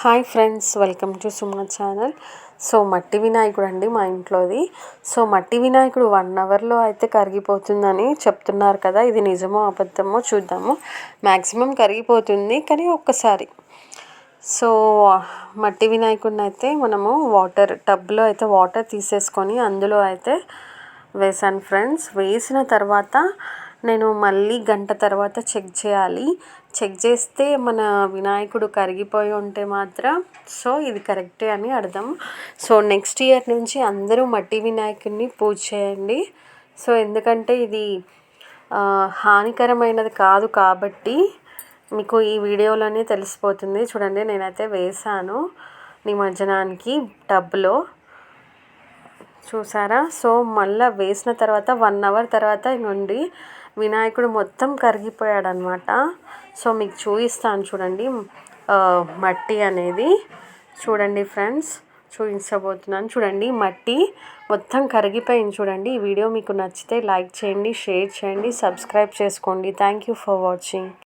Hi friends welcome to Suma channel. So మట్టి వినాయకుడు అండి మా ఇంట్లోది. సో మట్టి వినాయకుడు వన్ అవర్లో అయితే కరిగిపోతుందని చెప్తున్నారు కదా ఇది నిజమో అబద్ధమో చూద్దాము. మ్యాక్సిమం కరిగిపోతుంది కానీ ఒక్కసారి. సో మట్టి వినాయకుడిని అయితే మనము వాటర్ టబ్లో అయితే వాటర్ తీసేసుకొని అందులో అయితే వేసాను ఫ్రెండ్స్. వేసిన తర్వాత నేను మళ్ళీ గంట తర్వాత చెక్ చేయాలి. చెక్ చేస్తే మన వినాయకుడు కరిగిపోయి ఉంటే మాత్రం సో ఇది కరెక్టే అని అర్థం. సో నెక్స్ట్ ఇయర్ నుంచి అందరూ మట్టి వినాయకుడిని పూజ చేయండి. సో ఎందుకంటే ఇది హానికరమైనది కాదు కాబట్టి మీకు ఈ వీడియోలోనే తెలిసిపోతుంది. చూడండి నేనైతే వేసాను నిమజ్జనానికి టబ్లో చూసారా? సో మళ్ళీ వేసిన తర్వాత వన్ అవర్ తర్వాత ఇవ్వండి వినాయకుడు మొత్తం కరిగిపోయాడు అనమాట సో మీకు చూపిస్తాను చూడండి. మట్టి అనేది. చూడండి ఫ్రెండ్స్ చూపించబోతున్నాను. చూడండి మట్టి మొత్తం కరిగిపోయింది చూడండి. ఈ వీడియో మీకు నచ్చితే లైక్ చేయండి షేర్ చేయండి సబ్స్క్రైబ్ చేసుకోండి. Thank you for watching